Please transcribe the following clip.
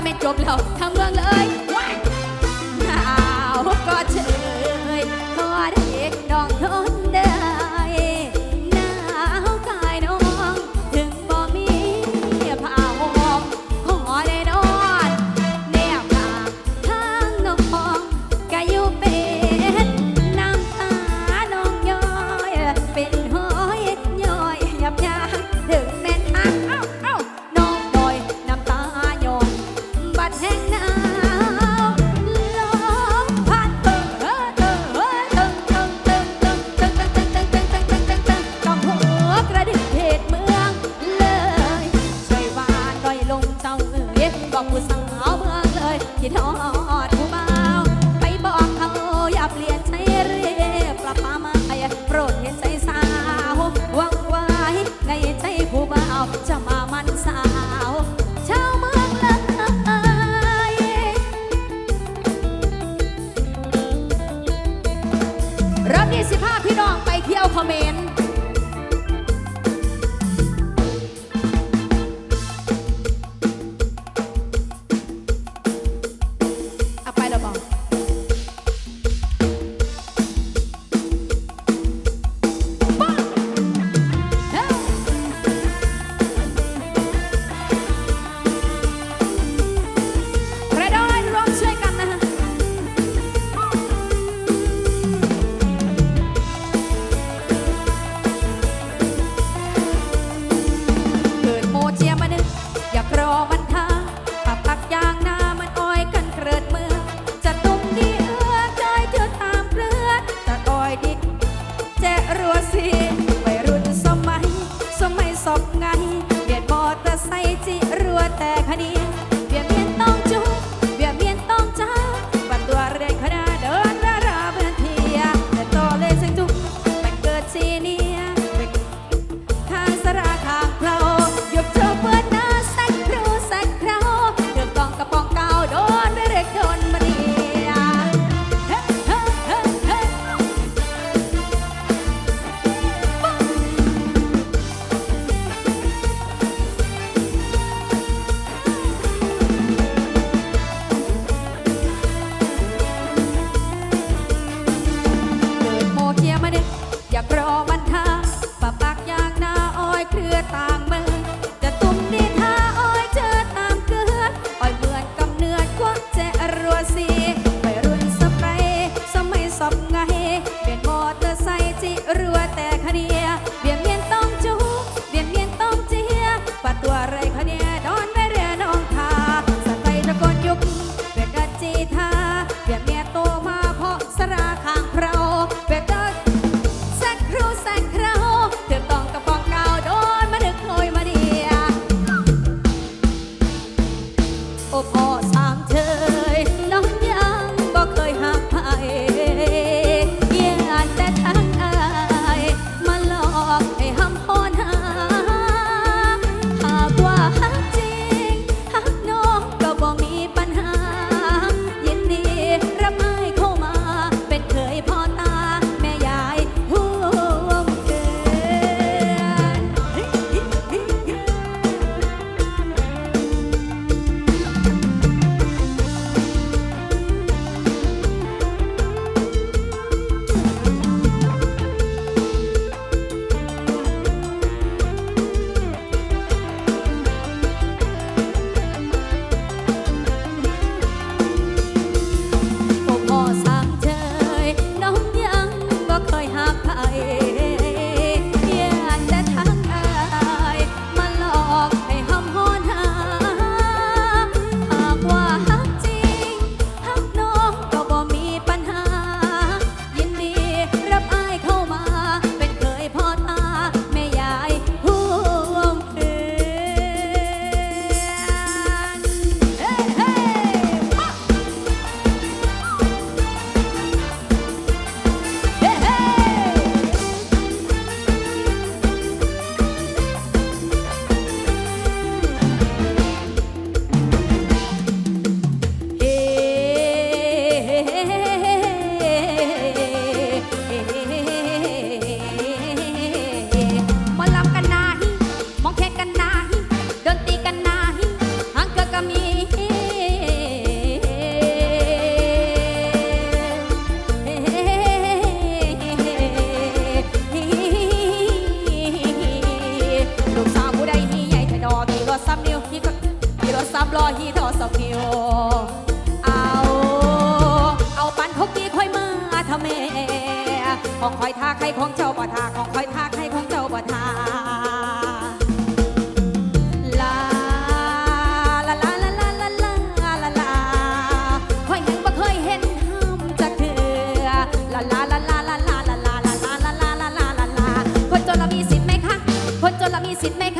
ว่ไม่จบแล้วทั้งเมืองเลย 你等 รอฮีดอสกิวเอา เอาปันพกกี้ค่อยมาทำเมของคอยทาใครของเจ้าบ่ทาของคอยทาใครของเจ้าบ่ทาลาลาลาลาลาลาลาลาลาคอยเห็นบ่เคยเห็นห้ามจะเถือลาลาลาลาลาลาลาลาลาลาลาลาลาลาคนจนเรามีสิทธิ์ไหมคะคนจนเรามีสิทธิ์ไหมคะ